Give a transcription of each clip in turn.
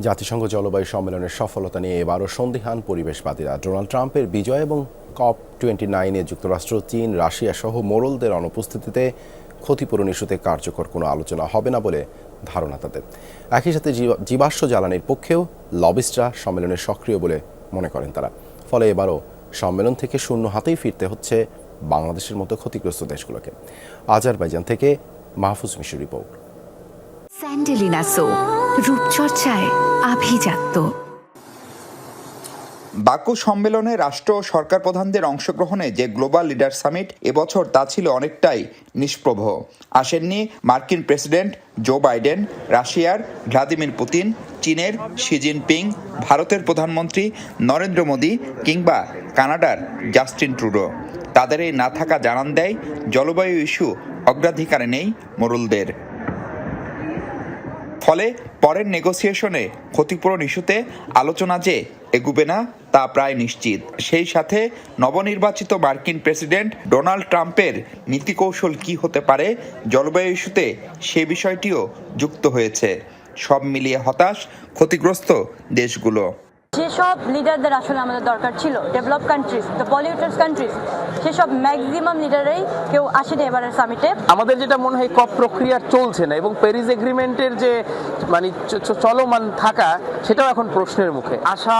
জাতিসংঘ জলবায়ু সম্মেলনের সফলতা নিয়ে এবারও সন্দিহান পরিবেশবাদীরা। ডোনাল্ড ট্রাম্পের বিজয় এবং কপ টোয়েন্টি নাইনে যুক্তরাষ্ট্র, চীন, রাশিয়া সহ মোড়লদের অনুপস্থিতিতে ক্ষতিপূরণ ইস্যুতে কার্যকর কোনো আলোচনা হবে না বলে ধারণা তাদের। একই সাথে জীবা- জীবাশ্ম জ্বালানির পক্ষেও লবিস্টরা সম্মেলনে সক্রিয় বলে মনে করেন তারা। ফলে এবারও সম্মেলন থেকে শূন্য হাতেই ফিরতে হচ্ছে বাংলাদেশের মতো ক্ষতিগ্রস্ত দেশগুলোকে। আজারবাইজান থেকে মাহফুজ মিশুর রিপোর্ট। স্যান্ডেলিনা সো। রূপচর্চায় আভিজাত্য। বাকু সম্মেলনে রাষ্ট্র ও সরকার প্রধানদের অংশগ্রহণে যে গ্লোবাল লিডার সামিট এবছর তা ছিল অনেকটাই নিষ্প্রভ। আসেননি মার্কিন প্রেসিডেন্ট জো বাইডেন, রাশিয়ার ভ্লাদিমির পুতিন, চীনের শি জিনপিং, ভারতের প্রধানমন্ত্রী নরেন্দ্র মোদী কিংবা কানাডার জাস্টিন ট্রুডো। তাদের এই না থাকা জানান দেয় জলবায়ু ইস্যু অগ্রাধিকারে নেই মোরলদের। ফলে পরের নেগোসিয়েশনে ক্ষতিপূরণ ইস্যুতে আলোচনা যে এগুবে না, তা প্রায় নিশ্চিত। সেই সাথে নবনির্বাচিত মার্কিন প্রেসিডেন্ট ডোনাল্ড ট্রাম্পের নীতিকৌশল কি হতে পারে জলবায়ু ইস্যুতে সে বিষয়টিও যুক্ত হয়েছে। সব মিলিয়ে হতাশ, ক্ষতিগ্রস্ত দেশগুলো। যেসব লিডারদের আসলে আমাদের দরকার ছিল develop countries the polluters countries সেসব ম্যাক্সিমাম লিডারেই কেউ আসেনি এবারের সামিটে আমাদের যেটা মনে হয় কপ প্রক্রিয়া চলছে না এবং প্যারিস এগ্রিমেন্টের যে মানে চলমান থাকা সেটাও এখন প্রশ্নের মুখে। আশা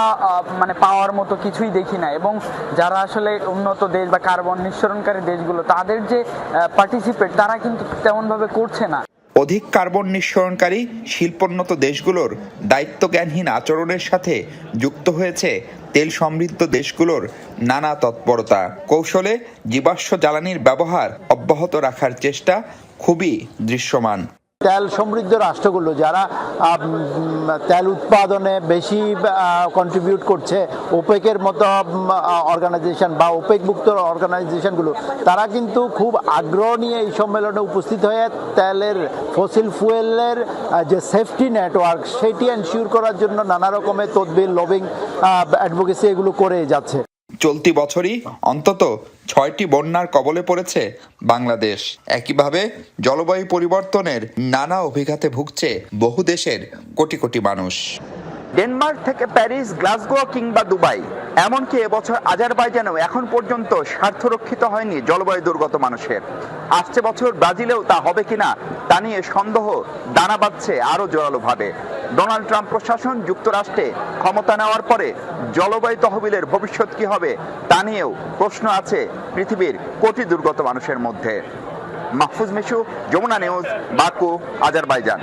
মানে পাওয়ার মতো কিছুই দেখি না এবং যারা আসলে উন্নত দেশ বা কার্বন নিঃসরণকারী দেশগুলো তাদের যে পার্টিসিপেট তারা কিন্তু তেমনভাবে করছে না। অধিক কার্বন নিঃসরণকারী শিল্পোন্নত দেশগুলোর দায়িত্বজ্ঞানহীন আচরণের সাথে যুক্ত হয়েছে তেল সমৃদ্ধ দেশগুলোর নানা তৎপরতা। কৌশলে জীবাশ্ম জ্বালানির ব্যবহার অব্যাহত রাখার চেষ্টা খুবই দৃশ্যমান। তেল সমৃদ্ধ রাষ্ট্রগুলো যারা তেল উৎপাদনে বেশি কন্ট্রিবিউট করছে ওপেকের মতো অর্গানাইজেশন বা ওপেকভুক্ত অর্গানাইজেশনগুলো তারা কিন্তু খুব আগ্রহ নিয়ে এই সম্মেলনে উপস্থিত হয়ে তেলের ফসিল ফুয়েলের যে সেফটি নেটওয়ার্ক সেটি এনশিওর করার জন্য নানা রকমের তদবির লবিং অ্যাডভোকেসি এগুলো করে যাচ্ছে। চলতি বছরই অন্তত ছয়টি বন্যার কবলে পড়েছে বাংলাদেশ। একইভাবে জলবায়ু পরিবর্তনের নানা অভিঘাতে ভুগছে বহু দেশের কোটি কোটি মানুষ। ডেনমার্ক থেকে প্যারিস, গ্লাসগো কিংবা দুবাই। এমনকি এবছর আজারবাইজানেও এখন পর্যন্ত স্বার্থরক্ষিত হয়নি জলবায়ু দুর্গত মানুষের। আসছে বছর ব্রাজিলেও তা হবে কিনা তা নিয়ে সন্দেহ দানা বাঁধছে আরও জোরালোভাবে। ডোনাল্ড ট্রাম্প প্রশাসন, যুক্তরাষ্ট্রে ক্ষমতা নেওয়ার পরে জলবায়ু তহবিলের ভবিষ্যৎ কি হবে তা নিয়েও প্রশ্ন আছে পৃথিবীর কোটি দুর্গত মানুষের মধ্যে। Mahfuz Mishu, Jamuna News, Baku, Azerbaijan.